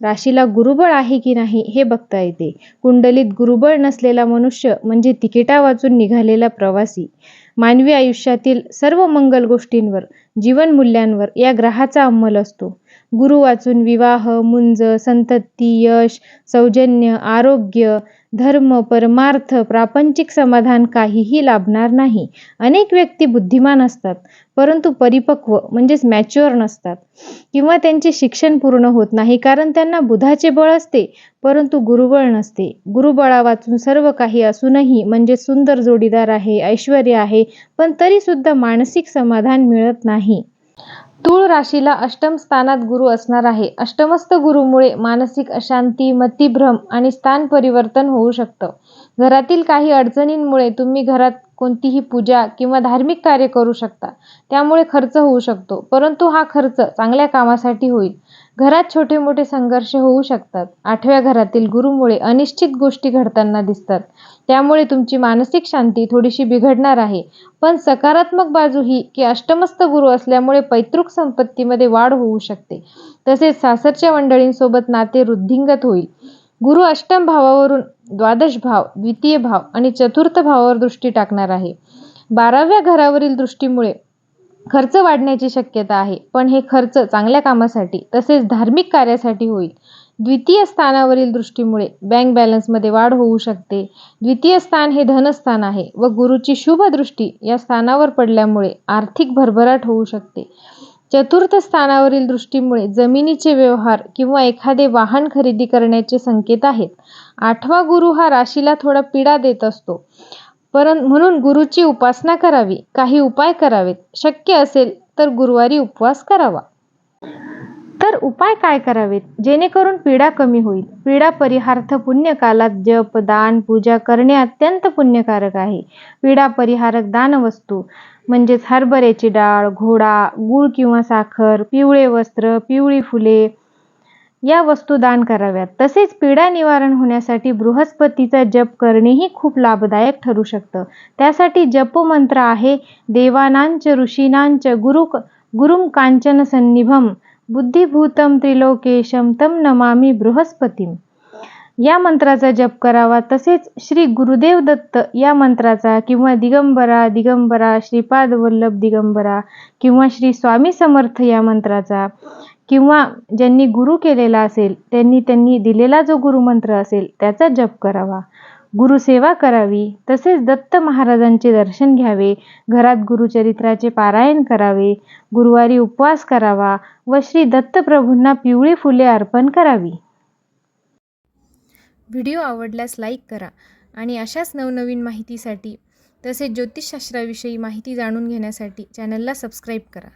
राशीला गुरुबळ आहे की नाही हे बघता येते. कुंडलीत गुरुबळ नसलेला मनुष्य म्हणजे तिकिटा वाचून निघालेला प्रवासी. मानवी आयुष्यातील सर्व मंगल गोष्टींवर जीवनमूल्यांवर या ग्रहाचा अंमल असतो. गुरु वाचून विवाह मुंज संतती यश सौजन्य आरोग्य धर्म परमार्थ प्रापंचिक समाधान काहीही लाभणार नाही. अनेक व्यक्ती बुद्धिमान असतात परंतु परिपक्व म्हणजेच मॅच्युअर नसतात. किंवा त्यांचे शिक्षण पूर्ण होत नाही कारण त्यांना बुधाचे बळ असते परंतु गुरुबळ नसते. गुरुबळा वाचून सर्व काही असूनही म्हणजे सुंदर जोडीदार आहे ऐश्वर आहे पण तरी सुद्धा मानसिक समाधान मिळत नाही. तूळ राशीला अष्टम स्थानात गुरु असणार आहे. अष्टमस्त गुरुमुळे मानसिक अशांती मतिभ्रम आणि स्थान परिवर्तन होऊ शकतं. घरातील काही अडचणींमुळे तुम्ही घरात कोणतीही पूजा किंवा धार्मिक कार्य करू शकता. त्यामुळे खर्च होऊ शकतो. परंतु हा खर्च चांगल्या कामासाठी होईल. घरात छोटे मोठे संघर्ष होऊ शकतात. आठव्या घरातील गुरुमुळे अनिश्चित गोष्टी घडताना दिसतात. त्यामुळे तुमची मानसिक शांती थोडीशी बिघडणार आहे. पण सकारात्मक बाजू ही की अष्टमस्त गुरु असल्यामुळे पैतृक संपत्तीमध्ये वाढ होऊ शकते. तसेच सासरच्या मंडळींसोबत नाते वृद्धिंगत होईल. गुरु अष्टम भावावरून द्वादश भाव द्वितीय भाव आणि चतुर्थ भावावर दृष्टी टाकणार आहे. बाराव्या घरावरील दृष्टीमुळे खर्च वाढण्याची शक्यता आहे. पण हे खर्च चांगल्या कामासाठी तसेच धार्मिक कार्यासाठी होईल. द्वितीय स्थानावरील दृष्टीमुळे बँक बॅलन्समध्ये वाढ होऊ शकते. द्वितीय स्थान हे धनस्थान आहे व गुरुची शुभ दृष्टी या स्थानावर पडल्यामुळे आर्थिक भरभराट होऊ शकते. चतुर्थ स्थानावरील दृष्टीमुळे जमिनीचे व्यवहार किंवा एखादे वाहन खरेदी करण्याचे संकेत आहेत. आठवा गुरु हा राशीला थोडा पीडा देत असतो. परं म्हणून गुरुची उपासना करावी. काही उपाय करावेत. शक्य असेल तर गुरुवारी उपवास करावा. तर उपाय काय करावेत? जेणेकरून पीडा कमी होईल. पीडा परिहार्थ पुण्यकालात जप दान पूजा करणे अत्यंत पुण्यकारक आहे. पीडा परिहारक दानवस्तू म्हणजेच हरभऱ्याची डाळ घोडा गूळ किंवा साखर पिवळे वस्त्र पिवळी फुले या वस्तू दान कराव्यात. तसेच पीडा निवारण होण्यासाठी बृहस्पतीचा जप करणेही खूप लाभदायक ठरू शकतं. त्यासाठी जपमंत्र आहे देवानांच ऋषीनांच गुरु गुरुम कांचन सन्निभम बुद्धिभूतम त्रिलोकेशम तम नमामी बृहस्पतीम. या मंत्राचा जप करावा. तसेच श्री गुरुदेव दत्त या मंत्राचा किंवा दिगंबरा दिगंबरा श्रीपाद वल्लभ दिगंबरा किंवा श्री स्वामी समर्थ या मंत्राचा किंवा ज्यांनी गुरु केलेला असेल त्यांनी त्यांनी दिलेला जो गुरुमंत्र असेल त्याचा जप करावा. गुरुसेवा करावी. तसेच दत्त महाराजांचे दर्शन घ्यावे. घरात गुरुचरित्राचे पारायण करावे. गुरुवारी उपवास करावा व श्री दत्तप्रभूंना पिवळी फुले अर्पण करावी. व्हिडिओ आवडल्यास लाईक करा आणि अशाच नवनवीन माहितीसाठी तसेच ज्योतिषशास्त्राविषयी माहिती जाणून घेण्यासाठी चॅनलला सबस्क्राईब करा.